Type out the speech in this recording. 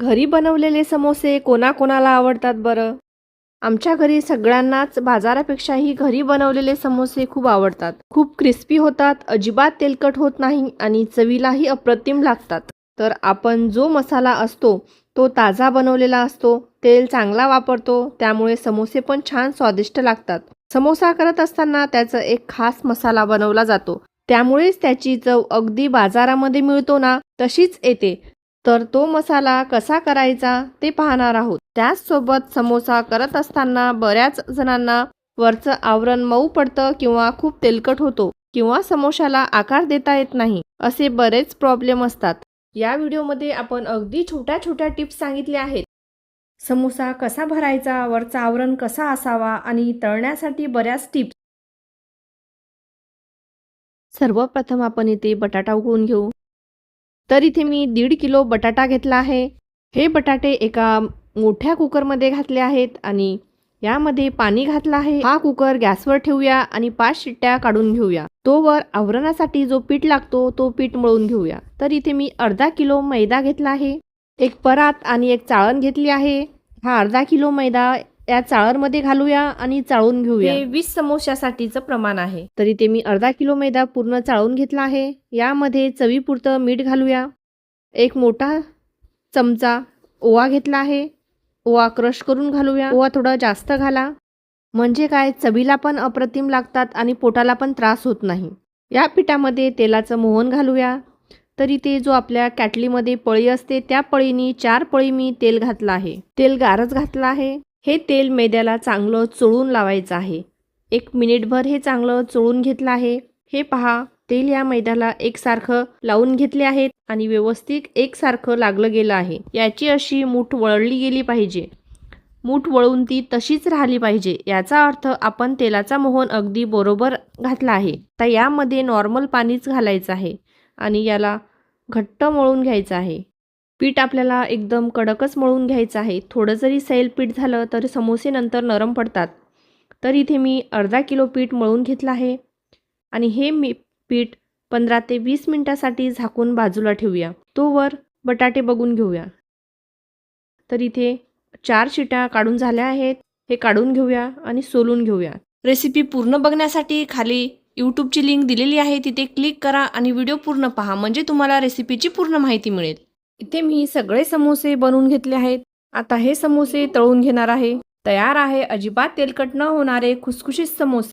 घरी बनवलेले समोसे कोणाकोणाला आवडतात बरं? आमच्या घरी सगळ्यांनाच बाजारापेक्षाही घरी बनवलेले समोसे खूप आवडतात. खूप क्रिस्पी होतात अजिबात तेलकट होत नाही आणि चवीलाही अप्रतिम लागतात. तर आपण जो मसाला असतो तो ताजा बनवलेला असतो तेल चांगला वापरतो त्यामुळे समोसे पण छान स्वादिष्ट लागतात. समोसा करत असताना त्याचा एक खास मसाला बनवला जातो. त्यामुळेच त्याची चव अगदी बाजारामध्ये मिळतो ना तशीच येते. तर तो मसाला कसा करायचा ते पाहणार आहोत. त्याचसोबत समोसा करत असताना बऱ्याच जणांना वरचं आवरण मऊ पडतं किंवा खूप तेलकट होतो किंवा समोशाला आकार देता येत नाही असे बरेच प्रॉब्लेम असतात. या व्हिडिओमध्ये आपण अगदी छोट्या छोट्या टिप्स सांगितल्या आहेत. समोसा कसा भरायचा वरचं आवरण कसा असावा आणि तळण्यासाठी बऱ्याच टिप्स. सर्वप्रथम आपण इथे बटाटा उकळून घेऊ. तर इथे मी दीड किलो बटाटा घेतला आहे. हे बटाटे एका मोठ्या कुकरमध्ये घातले आहेत आणि यामध्ये पाणी घातलं आहे. हा कुकर गॅसवर ठेवूया आणि पाच शिट्ट्या काढून घेऊया. तोवर आवरणासाठी जो पीठ लागतो तो पीठ मळून घेऊया. तर इथे मी अर्धा किलो मैदा घेतला आहे. एक परात आणि एक चाळण घेतली आहे. हा अर्धा किलो मैदा या चाळणमध्ये घालूया आणि चाळून घेऊया. हे वीस समोश्यासाठीचं प्रमाण आहे. तर इथे मी अर्धा किलो मैदा पूर्ण चाळून घेतला आहे. यामध्ये चवीपुरतं मीठ घालूया. एक मोठा चमचा ओवा घेतला आहे. ओवा क्रश करून घालूया. ओवा थोडा जास्त घाला. म्हणजे काय? चवीला पण अप्रतिम लागतात आणि पोटाला पण त्रास होत नाही. या पिठामध्ये तेलाचं मोहन घालूया. तरी ते जो आपल्या कॅटलीमध्ये पळी असते त्या पळीनी चार पळी मी तेल घातलं आहे. तेल गारच घातलं आहे. हे तेल मैद्याला चांगलं चोळून लावायचं आहे. एक मिनिटभर हे चांगलं चोळून घेतलं आहे. हे पहा तेल या मैद्याला एकसारखं लावून घेतले आहेत आणि व्यवस्थित एकसारखं लागलं गेलं आहे. याची अशी मूठ वळली गेली पाहिजे. मूठ वळून ती तशीच राहिली पाहिजे. याचा अर्थ आपण तेलाचा मोहन अगदी बरोबर घातला आहे. तर यामध्ये नॉर्मल पाणीच घालायचं आहे आणि याला घट्ट मळून घ्यायचं आहे. पीठ आपल्याला एकदम कडकच मळून घ्यायचं आहे. थोडं जरी सैल पीठ झालं तर समोसे नंतर नरम पडतात. तर इथे मी अर्धा किलो पीठ मळून घेतलं आहे. आणि हे मी पीठ पंधरा ते वीस मिनटासाठी झाकून बाजूला ठेवूया. तोवर बटाटे बघून घेऊया. तर इथे चार शिट्या काढून झाल्या आहेत. हे काढून घेऊया आणि सोलून घेऊया. रेसिपी पूर्ण बघण्यासाठी खाली यूट्यूबची लिंक दिलेली आहे. तिथे क्लिक करा आणि व्हिडिओ पूर्ण पहा. म्हणजे तुम्हाला रेसिपीची पूर्ण माहिती मिळेल. इथे मी सगळे समोसे बनवून घेतले आहेत. आता हे समोसे तळून घेणार आहे. तयार आहे. अजिबात तेलकट न होणारे खुसखुशीत समोसे.